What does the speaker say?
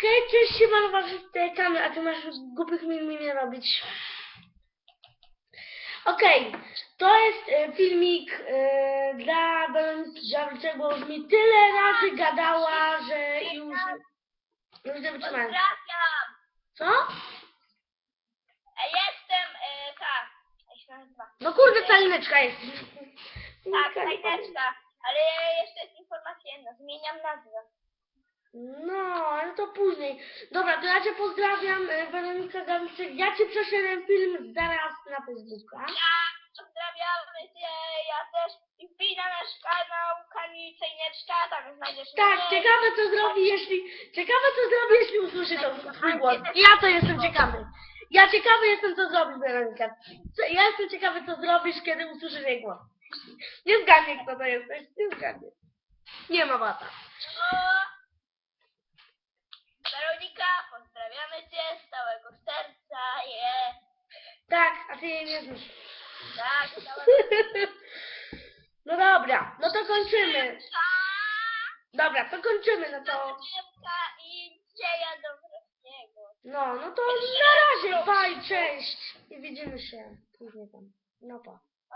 Hej, cześć, siemano, was kamer, a ty masz głupich min mi nie robić. Okej, to jest e, filmik e, dla Żabryczek, bo już mi tyle razy gadała, że już, już nie wytrzymałem. Pozdrawiam! Co? Jestem, e, tak, jak się nazywa? No kurde, calineczka jest. Tak, tajneczka, ale jeszcze jest informacja jedna, zmieniam nazwę. No, ale to później. Dobra, to ja cię pozdrawiam, e, Weronika Gawliczek. Ja ci przeszedłem film zaraz na Facebooka. Ja pozdrawiamy cię, ja też i wbij na nasz kanał Kamil Tajneczka, tam znajdziesz Tak, mnie. ciekawe co zrobi, jeśli... Ciekawe co zrobi, jeśli usłyszy to swój głos. Ja to jestem ciekawy. Ja ciekawy jestem, co zrobi Weronika. Co- Ja jestem ciekawy, co zrobisz, kiedy usłyszysz jej głos. Nie zgadnie, kto to jesteś. Nie zgadnie. Nie ma wata. No. Weronika, pozdrawiamy cię z całego serca, je. Tak, a ty jej nie znasz. Tak, z całego No dobra, no to kończymy. serca. Dobra, to kończymy, no to... Dziewka i dzieja dobrego. No, no to na razie, bye, cześć. I widzimy się później tam. No pa.